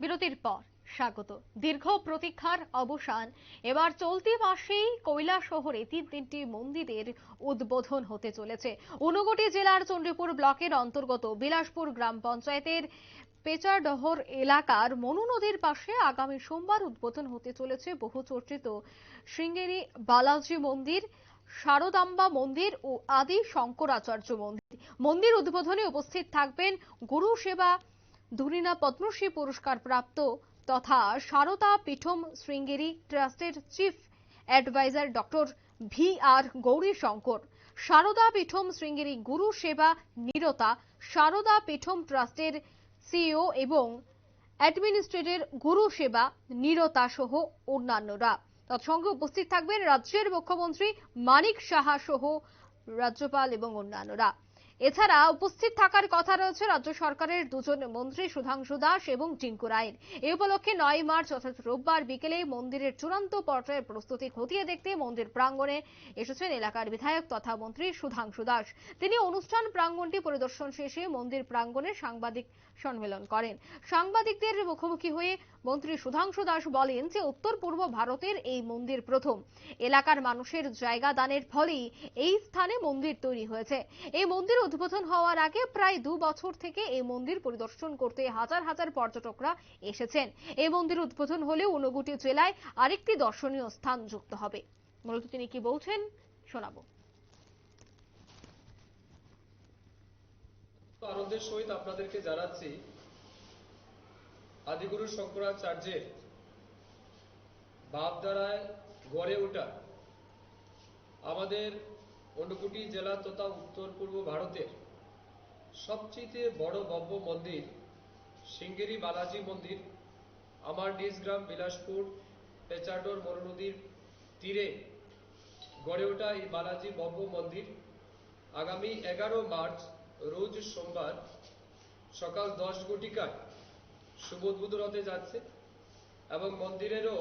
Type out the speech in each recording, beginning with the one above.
বিরতির পর, স্বাগত। দীর্ঘ প্রতীক্ষার অবসান। এবার চলতি মাসেই কৈলা শহরে তিন তিনটি মন্দিরের উদ্বোধন হতে চলেছে। ঊনকোটি জেলার চণ্ডীপুর ব্লকের অন্তর্গত বিলাসপুর গ্রাম পঞ্চায়েতের পেচাডহর এলাকার মনু নদীর পাশে আগামী সোমবার উদ্বোধন হতে চলেছে বহু চর্চিত শৃঙ্গেরি বালাজি মন্দির শারদাম্বা মন্দির ও আদি শঙ্করাচার্য মন্দির। মন্দির উদ্বোধনে উপস্থিত থাকবেন গুরু সেবা ধুরিনা পদ্মশ্রী পুরস্কার প্রাপ্ত তথা সারদা পীঠম শৃঙ্গেরি ট্রাস্টের chief adviser doctor V R Gauri Shankar Sharada Peetham Sringeri গুরু সেবা নিরতা, সারদা পীঠম ট্রাস্টের সিও এবং অ্যাডমিনিস্ট্রেটর গুরু সেবা নিরতা সহ অন্যান্যরা। তৎসঙ্গে উপস্থিত থাকবেন রাজ্যের মুখ্যমন্ত্রী মানিক সাহা সহ রাজ্যপাল এবং অন্যান্যরা। এছাড়া উপস্থিত থাকার কথা রয়েছে রাজ্য সরকারের দুজন মন্ত্রী সুধাংশু দাস এবং টিঙ্কু রায়ের এ উপলক্ষে নয় মার্চ, অর্থাৎ রোববার বিকেলে মন্দিরের চূড়ান্ত পর্যায়ের প্রস্তুতি খতিয়ে দেখতে মন্দির প্রাঙ্গণে এসেছেন এলাকার বিধায়ক তথা মন্ত্রী সুধাংশু দাস। তিনি অনুষ্ঠান প্রাঙ্গণটি পরিদর্শন শেষে মন্দির প্রাঙ্গণে সাংবাদিক সম্মেলন করেন। সাংবাদিকদের মুখোমুখি হয়ে মন্ত্রী সুধাংশু দাস বলেন যে উত্তর পূর্ব ভারতের এই মন্দির প্রথম। এলাকার মানুষের জায়গা দানের ফলেই এই স্থানে মন্দির তৈরি হয়েছে। এই মন্দির উদ্বোধন হওয়ার আগে প্রায় দু বছর থেকে এই মন্দির পরিদর্শন করতে হাজার হাজার পর্যটকরা এসেছেন। এই মন্দির উদ্বোধন হলে ঊনগুটি জেলায় আরেকটি দর্শনীয় স্থান যুক্ত হবে। মূলত তিনি কি বলছেন, শোনাবো। আনন্দের সহিত আপনাদেরকে জানাচ্ছি আদিগুরু শঙ্করাচার্যের ভাবধারায় গড়ে ওঠা আমাদের অনুকুটি জেলা তথা উত্তর পূর্ব ভারতের সবচেয়ে বড় ভব্য মন্দির সিঙ্গেরি বালাজি মন্দির, আমার নিজ গ্রাম বিলাসপুর, পেচাডোর মরু নদীর তীরে গড়ে ওঠা এই বালাজি ভব্য মন্দির আগামী এগারো মার্চ, রোজ সোমবার সকাল দশ ঘটিকায় উদ্বোধন হতে যাচ্ছে এবং মন্দিরেরও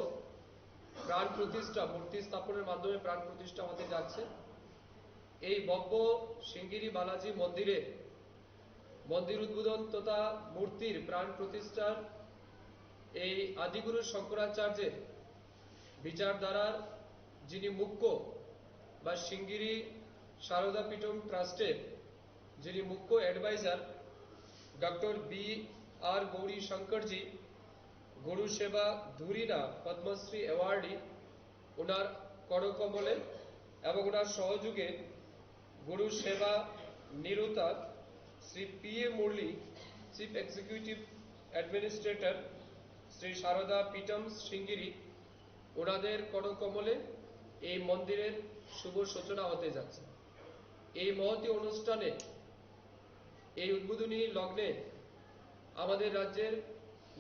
প্রাণ প্রতিষ্ঠা, মূর্তি স্থাপনের মাধ্যমে প্রাণ প্রতিষ্ঠা হতে যাচ্ছে। এই ভব্য সিঙ্গিরি বালাজি মন্দিরে মন্দির উদ্বোধন তথা মূর্তির প্রাণ প্রতিষ্ঠার এই আদিগুরু শঙ্করাচার্যের বিচারধারার যিনি মুখ্য বা সিঙ্গিরি সারদা পীঠম ট্রাস্টের যিনি মুখ্য adviser doctor B R Gauri শঙ্করজি গুরু সেবা ধুরিনা পদ্মশ্রী অ্যাওয়ার্ডি ওনার করকমলে এবং ওনার সহযোগে গুরু সেবা নিরুতা Shri P A Murali chief executive administrator Shri Sharada Peetham Sringeri ওনাদের করকমলে এই মন্দিরের শুভ সূচনা হতে যাচ্ছে। এই মহতি অনুষ্ঠানে, এই উদ্বোধনী লগ্নে আমাদের রাজ্যের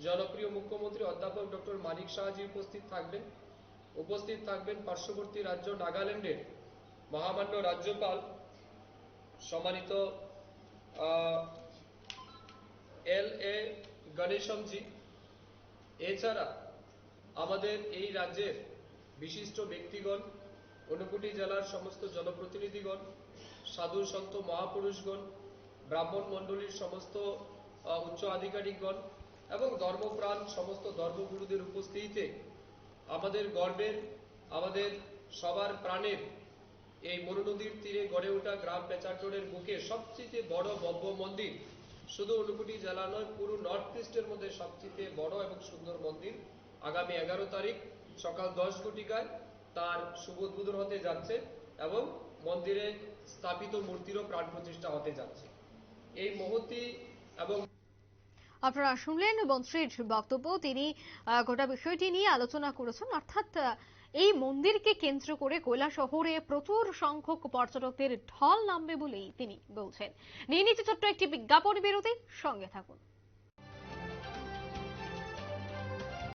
জনপ্রিয় মুখ্যমন্ত্রী অধ্যাপক ডক্টর মানিক শাহজি উপস্থিত থাকবেন। উপস্থিত থাকবেন পার্শ্ববর্তী রাজ্য নাগাল্যান্ডের মহামান্য রাজ্যপাল সম্মানিত এল এ গণেশমজি। এছাড়া আমাদের এই রাজ্যের বিশিষ্ট ব্যক্তিগণ, ঊনকোটি জেলার সমস্ত জনপ্রতিনিধিগণ, সাধু সন্ত মহাপুরুষগণ, ব্রাহ্মণ মণ্ডলীর সমস্ত উচ্চ আধিকারিকগণ এবং ধর্মপ্রাণ সমস্ত ধর্মগুরুদের উপস্থিতিতে আমাদের গর্বের, আমাদের সবার প্রাণের এই মরু নদীর তীরে গড়ে ওঠা গ্রাম পেচারটোড়ের বুকে সবচেয়ে বড় ভব্য মন্দির শুধু ঊনকোটি জেলা নয়, পুরো নর্থ ইস্টের মধ্যে সবচেয়ে বড় এবং সুন্দর মন্দির। আগামী এগারো তারিখ সকাল দশ ঘটিকায় তার শুভ উদ্বোধন হতে যাচ্ছে এবং মন্দিরে স্থাপিত মূর্তিরও প্রাণ প্রতিষ্ঠা হতে যাচ্ছে। এই মহতি এবং আপনারা শুনলেন মন্ত্রীর বক্তব্য। তিনি গোটা বিষয়টি নিয়ে আলোচনা করেছেন। অর্থাৎ এই মন্দিরকে কেন্দ্র করে কৈলা শহরে প্রচুর সংখ্যক পর্যটকদের ঢল নামবে বলেই তিনি বলছেন। নিয়ে নিচ্ছে ছোট্ট একটি বিজ্ঞাপন বিরতি। সঙ্গে থাকুন।